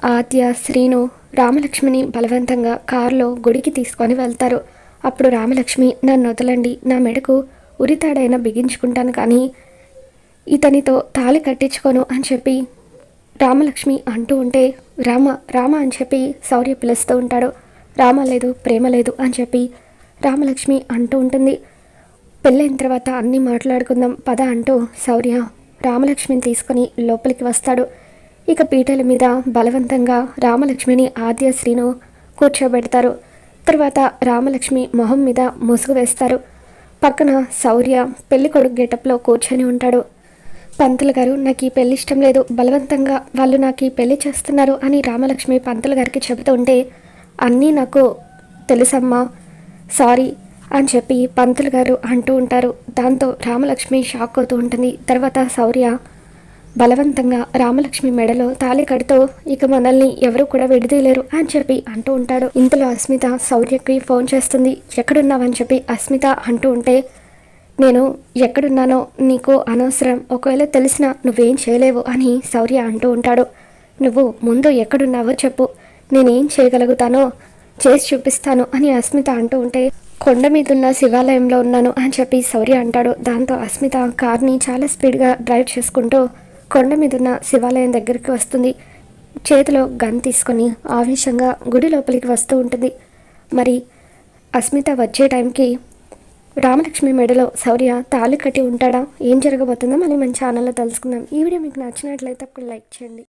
ఆద్య శ్రీను రామలక్ష్మిని బలవంతంగా కారులో గుడికి తీసుకొని వెళ్తారు. అప్పుడు రామలక్ష్మి నన్ను వదలండి నా మెడకు ఉరితాడైనా బిగించుకుంటాను కానీ ఇతనితో తాళి కట్టించుకోను అని చెప్పి రామలక్ష్మి అంటూ ఉంటే రామ రామ అని చెప్పి శౌర్య పిలుస్తూ ఉంటాడు. రామ లేదు ప్రేమ లేదు అని చెప్పి రామలక్ష్మి అంటూ ఉంటుంది. పెళ్ళైన తర్వాత అన్నీ మాట్లాడుకుందాం పద అంటూ శౌర్య రామలక్ష్మిని తీసుకొని లోపలికి వస్తాడు. ఇక పీటల మీద బలవంతంగా రామలక్ష్మిని ఆద్య శ్రీను కూర్చోబెడతారు. తర్వాత రామలక్ష్మి మొహం మీద ముసుగు వేస్తారు. పక్కన శౌర్య పెళ్ళి కొడుకు గెటప్లో కూర్చొని ఉంటాడు. పంతులు గారు నాకు ఈ పెళ్ళి ఇష్టం లేదు. బలవంతంగా వాళ్ళు నాకు ఈ పెళ్ళి చేస్తున్నారు అని రామలక్ష్మి పంతులు గారికి చెబుతూ ఉంటే అన్నీ నాకు తెలుసమ్మా సారీ అని చెప్పి పంతులు గారు అంటూ ఉంటారు. దాంతో రామలక్ష్మి షాక్ అవుతూ ఉంటుంది. తర్వాత శౌర్య బలవంతంగా రామలక్ష్మి మెడలో తాళి కడుతూ ఇక మనల్ని ఎవరు కూడా విడదీయలేరు అని చెప్పి అంటూ ఉంటాడు. ఇంతలో అస్మిత శౌర్యకి ఫోన్ చేస్తుంది. ఎక్కడున్నావని చెప్పి అస్మిత అంటూ ఉంటే నేను ఎక్కడున్నానో నీకు అనవసరం. ఒకవేళ తెలిసినా నువ్వేం చేయలేవు అని శౌర్య అంటూ ఉంటాడు. నువ్వు ముందు ఎక్కడున్నావో చెప్పు. నేనేం చేయగలుగుతానో చేసి చూపిస్తాను అని అస్మిత అంటూ ఉంటే కొండ మీద ఉన్న శివాలయంలో ఉన్నాను అని చెప్పి శౌర్య అంటాడు. దాంతో అస్మిత కార్ని చాలా స్పీడ్గా డ్రైవ్ చేసుకుంటూ కొండ మీదున్న శివాలయం దగ్గరికి వస్తుంది. చేతిలో గన్ తీసుకొని ఆవేశంగా గుడి లోపలికి వస్తూ ఉంటుంది. మరి అస్మిత వచ్చే టైంకి రామలక్ష్మి మెడలో శౌర్య తాళి కట్టి ఉంటాడా? ఏం జరగబోతుందో మళ్ళీ మన ఛానల్లో తెలుసుకుందాం. ఈ వీడియో మీకు నచ్చినట్లయితే అప్పుడు లైక్ చేయండి.